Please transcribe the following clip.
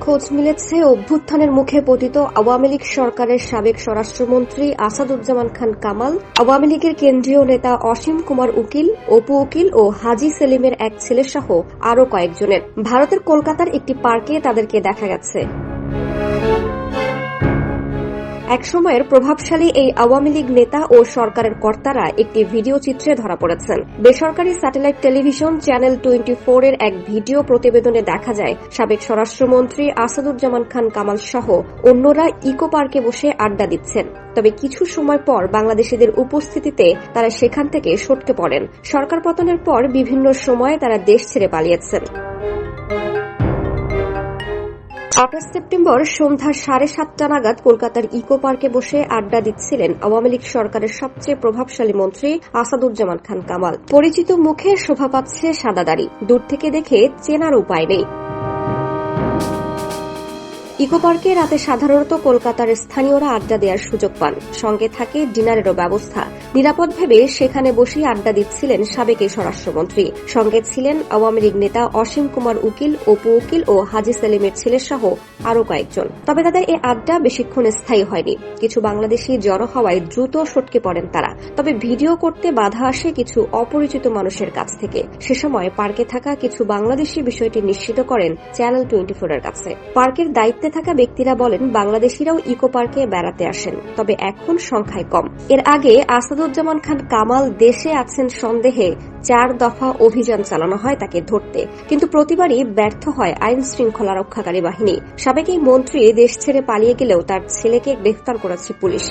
খোঁজ মিলেছে অভ্যুত্থানের মুখে পতিত আওয়ামী লীগ সরকারের সাবেক স্বরাষ্ট্রমন্ত্রী আসাদুজ্জামান খান কামাল, আওয়ামী লীগের কেন্দ্রীয় নেতা অসীম কুমার উকিল, অপু উকিল ও হাজি সেলিমের এক ছেলেসহ আরও কয়েকজনের। ভারতের কলকাতার একটি পার্কে তাদেরকে দেখা গেছে। একসময়ের প্রভাবশালী এই আওয়ামী লীগ নেতা ও সরকারের কর্তারা একটি ভিডিও চিত্রে ধরা পড়েছেন। বেসরকারি satellite television channel twenty four এর এক ভিডিও প্রতিবেদনে দেখা যায়, সাবেক স্বরাষ্ট্রমন্ত্রী আসাদুজ্জামান খান কামাল সহ অন্যরা ইকো পার্কে বসে আড্ডা দিচ্ছেন। তবে কিছু সময় পর বাংলাদেশিদের উপস্থিতিতে তারা সেখান থেকে সটকে পড়েন। সরকার পতনের পর বিভিন্ন সময়ে তারা দেশ ছেড়ে পালিয়েছেন। আঠাশ সেপ্টেম্বর সন্ধ্যা সাড়ে সাতটা নাগাদ কলকাতার ইকো পার্কে বসে আড্ডা দিচ্ছিলেন আওয়ামী লীগ সরকারের সবচেয়ে প্রভাবশালী মন্ত্রী আসাদুজ্জামান খান কামাল। পরিচিত মুখে শোভা পাচ্ছে সাদাদারি দূর থেকে দেখে চেনার উপায় নেই। ইকো পার্কে রাতে সাধারণত কলকাতার স্থানীয়রা আড্ডা দেওয়ার সুযোগ পান। সঙ্গে থাকে ডিনারেরও ব্যবস্থা। নিরাপদ ভেবে সেখানে বসেই আড্ডা দিচ্ছিলেন সাবেক এই স্বরাষ্ট্রমন্ত্রী। সঙ্গে ছিলেন আওয়ামী লীগ নেতা অসীম কুমার উকিল, অপু উকিল ও হাজি সেলিমের ছেলে সহ আরও কয়েকজন। তবে তাদের এই আড্ডা বেশিক্ষণ স্থায়ী হয়নি। কিছু বাংলাদেশি জড়ো হওয়ায় দ্রুত সটকে পড়েন তারা। তবে ভিডিও করতে বাধা আসে কিছু অপরিচিত মানুষের কাছ থেকে। সে সময় পার্কে থাকা কিছু বাংলাদেশি বিষয়টি নিশ্চিত করেন চ্যানেল টোয়েন্টি এর কাছে। পার্কের দায়িত্বে থাকা ব্যক্তিরা বলেন, বাংলাদেশিরাও ইকো পার্কে বেড়াতে আসেন, তবে এখন সংখ্যায় কম। এর আগে আসাদুজ্জামান খান কামাল দেশে আছেন সন্দেহে, চার দফা অভিযান চালানো হয় তাকে ধরতে। কিন্তু প্রতিবারই ব্যর্থ হয় আইন শৃঙ্খলা রক্ষাকারী বাহিনী। সাবেক এই মন্ত্রী দেশ ছেড়ে পালিয়ে গেলেও তার ছেলেকে গ্রেফতার করেছে পুলিশ।